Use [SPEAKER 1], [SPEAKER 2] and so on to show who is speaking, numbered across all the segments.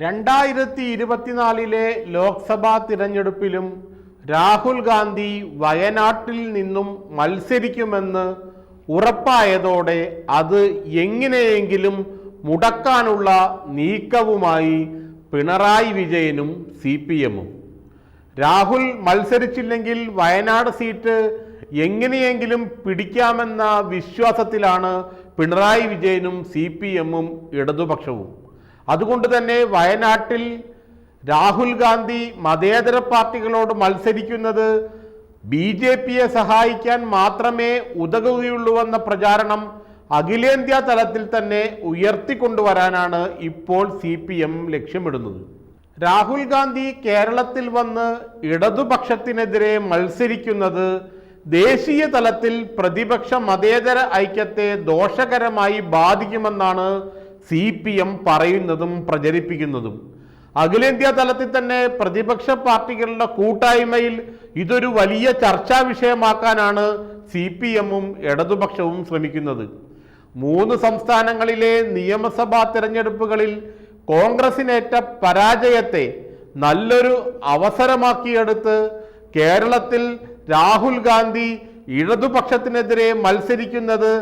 [SPEAKER 1] രണ്ടായിരത്തി ഇരുപത്തിനാലിലെ ലോക്സഭാ തിരഞ്ഞെടുപ്പിലും രാഹുൽ ഗാന്ധി വയനാട്ടിൽ നിന്നും മത്സരിക്കുമെന്ന് ഉറപ്പായതോടെ അത് എങ്ങനെയെങ്കിലും മുടക്കാനുള്ള നീക്കവുമായി പിണറായി വിജയനും സി പി എമ്മും. രാഹുൽ മത്സരിച്ചില്ലെങ്കിൽ വയനാട് സീറ്റ് എങ്ങനെയെങ്കിലും പിടിക്കാമെന്ന വിശ്വാസത്തിലാണ് പിണറായി വിജയനും സി പി എമ്മും ഇടതുപക്ഷവും. അതുകൊണ്ട് തന്നെ വയനാട്ടിൽ രാഹുൽ ഗാന്ധി മതേതര പാർട്ടികളോട് മത്സരിക്കുന്നത് ബി ജെ പിയെ സഹായിക്കാൻ മാത്രമേ ഉതകുകയുള്ളൂവെന്ന പ്രചാരണം അഖിലേന്ത്യാ തലത്തിൽ തന്നെ ഉയർത്തിക്കൊണ്ടുവരാനാണ് ഇപ്പോൾ സി പി എം ലക്ഷ്യമിടുന്നത്. രാഹുൽ ഗാന്ധി കേരളത്തിൽ വന്ന് ഇടതുപക്ഷത്തിനെതിരെ മത്സരിക്കുന്നത് ദേശീയ തലത്തിൽ പ്രതിപക്ഷ മതേതര ഐക്യത്തെ ദോഷകരമായി ബാധിക്കുമെന്നാണ് സി പി എം പറയുന്നതും പ്രചരിപ്പിക്കുന്നതും. അഖിലേന്ത്യാ തലത്തിൽ തന്നെ പ്രതിപക്ഷ പാർട്ടികളുടെ കൂട്ടായ്മയിൽ ഇതൊരു വലിയ ചർച്ചാ വിഷയമാക്കാനാണ് സി പി എമ്മും ഇടതുപക്ഷവും ശ്രമിക്കുന്നത്. മൂന്ന് സംസ്ഥാനങ്ങളിലെ നിയമസഭാ തിരഞ്ഞെടുപ്പുകളിൽ കോൺഗ്രസിനേറ്റ പരാജയത്തെ നല്ലൊരു അവസരമാക്കിയെടുത്ത് കേരളത്തിൽ രാഹുൽ ഗാന്ധി ഇടതുപക്ഷത്തിനെതിരെ മത്സരിക്കുന്നത്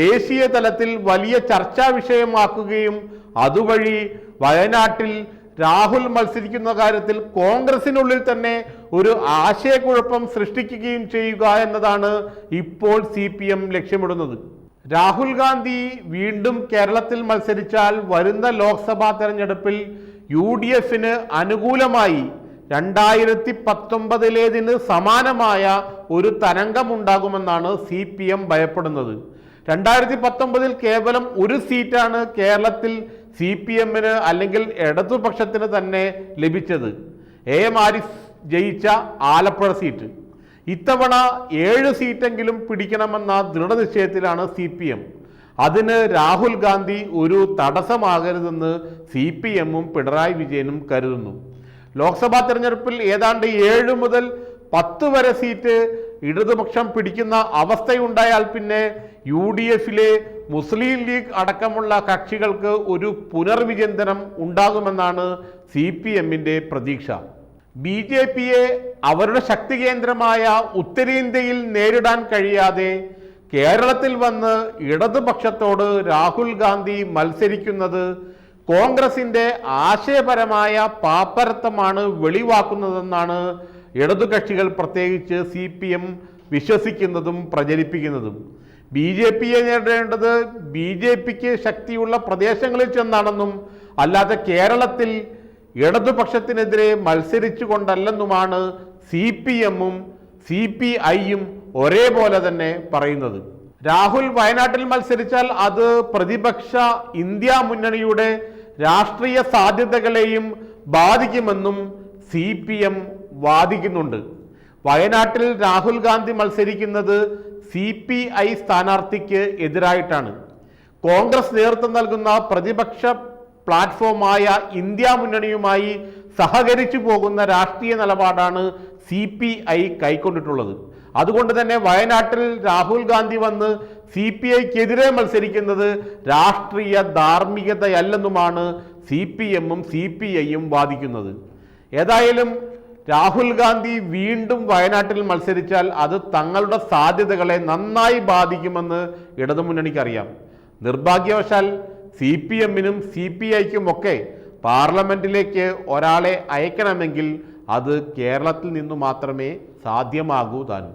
[SPEAKER 1] ദേശീയ തലത്തിൽ വലിയ ചർച്ചാ വിഷയമാക്കുകയും അതുവഴി വയനാട്ടിൽ രാഹുൽ മത്സരിക്കുന്ന കാര്യത്തിൽ കോൺഗ്രസിനുള്ളിൽ തന്നെ ഒരു ആശയക്കുഴപ്പം സൃഷ്ടിക്കുകയും ചെയ്യുക എന്നതാണ് ഇപ്പോൾ സി പി എം ലക്ഷ്യമിടുന്നത്. രാഹുൽ ഗാന്ധി വീണ്ടും കേരളത്തിൽ മത്സരിച്ചാൽ വരുന്ന ലോക്സഭാ തെരഞ്ഞെടുപ്പിൽ യു ഡി എഫിന് അനുകൂലമായി രണ്ടായിരത്തി പത്തൊമ്പതിലേതിന് സമാനമായ ഒരു തരംഗമുണ്ടാകുമെന്നാണ് സി പി എം ഭയപ്പെടുന്നത്. രണ്ടായിരത്തി പത്തൊമ്പതിൽ കേവലം ഒരു സീറ്റാണ് കേരളത്തിൽ സി പി എമ്മിന് അല്ലെങ്കിൽ ഇടതുപക്ഷത്തിന് തന്നെ ലഭിച്ചത്. എ എം ആരിഫ് ജയിച്ച ആലപ്പുഴ സീറ്റ്. ഇത്തവണ ഏഴ് സീറ്റെങ്കിലും പിടിക്കണമെന്ന ദൃഢനിശ്ചയത്തിലാണ് സി പി എം. അതിന് രാഹുൽ ഗാന്ധി ഒരു തടസ്സമാകരുതെന്ന് സി പി എമ്മും പിണറായി വിജയനും കരുതുന്നു. ലോക്സഭാ തിരഞ്ഞെടുപ്പിൽ ഏതാണ്ട് ഏഴ് മുതൽ പത്ത് വരെ സീറ്റ് ഇടതുപക്ഷം പിടിക്കുന്ന അവസ്ഥയുണ്ടായാൽ പിന്നെ യു ഡി എഫിലെ മുസ്ലിം ലീഗ് അടക്കമുള്ള കക്ഷികൾക്ക് ഒരു പുനർവിചിന്തനം ഉണ്ടാകുമെന്നാണ് സി പി എമ്മിന്റെ പ്രതീക്ഷ. ബി ജെ പിയെ അവരുടെ ശക്തി കേന്ദ്രമായ ഉത്തരേന്ത്യയിൽ നേരിടാൻ കഴിയാതെ കേരളത്തിൽ വന്ന് ഇടതുപക്ഷത്തോട് രാഹുൽ ഗാന്ധി മത്സരിക്കുന്നത് കോൺഗ്രസിന്റെ ആശയപരമായ പാപ്പരത്വമാണ് വെളിവാക്കുന്നതെന്നാണ് ഇടതുകക്ഷികൾ പ്രത്യേകിച്ച് സി പി എം വിശ്വസിക്കുന്നതും പ്രചരിപ്പിക്കുന്നതും. ബി ജെ പിയെ നേടേണ്ടത് ബി ജെ പിക്ക് ശക്തിയുള്ള പ്രദേശങ്ങളിൽ ചെന്നാണെന്നും അല്ലാതെ കേരളത്തിൽ ഇടതുപക്ഷത്തിനെതിരെ മത്സരിച്ചു കൊണ്ടല്ലെന്നുമാണ് സി പി എമ്മും സി പി ഐയും ഒരേപോലെ തന്നെ പറയുന്നത്. രാഹുൽ വയനാട്ടിൽ മത്സരിച്ചാൽ അത് പ്രതിപക്ഷ ഇന്ത്യ മുന്നണിയുടെ രാഷ്ട്രീയ സാധ്യതകളെയും ബാധിക്കുമെന്നും സി പി എം വാദിക്കുന്നുണ്ട്. വയനാട്ടിൽ രാഹുൽ ഗാന്ധി മത്സരിക്കുന്നത് സി പി ഐ സ്ഥാനാർത്ഥിക്ക് എതിരായിട്ടാണ്. കോൺഗ്രസ് നേതൃത്വം നൽകുന്ന പ്രതിപക്ഷ പ്ലാറ്റ്ഫോമായ ഇന്ത്യ മുന്നണിയുമായി സഹകരിച്ചു പോകുന്ന രാഷ്ട്രീയ നിലപാടാണ് സി പി ഐ കൈക്കൊണ്ടിട്ടുള്ളത്. അതുകൊണ്ട് തന്നെ വയനാട്ടിൽ രാഹുൽ ഗാന്ധി വന്ന് സി പി ഐക്കെതിരെ മത്സരിക്കുന്നത് രാഷ്ട്രീയ ധാർമ്മികതയല്ലെന്നുമാണ് സി പി എമ്മും സി പി ഐയും വാദിക്കുന്നത്. ഏതായാലും രാഹുൽ ഗാന്ധി വീണ്ടും വയനാട്ടിൽ മത്സരിച്ചാൽ അത് തങ്ങളുടെ സാധ്യതകളെ നന്നായി ബാധിക്കുമെന്ന് ഇടതുമുന്നണിക്കറിയാം. നിർഭാഗ്യവശാൽ സി പി എമ്മിനും സി പി ഐക്കുമൊക്കെ പാർലമെന്റിലേക്ക് ഒരാളെ അയക്കണമെങ്കിൽ അത് കേരളത്തിൽ നിന്നു മാത്രമേ സാധ്യമാകൂ താനും.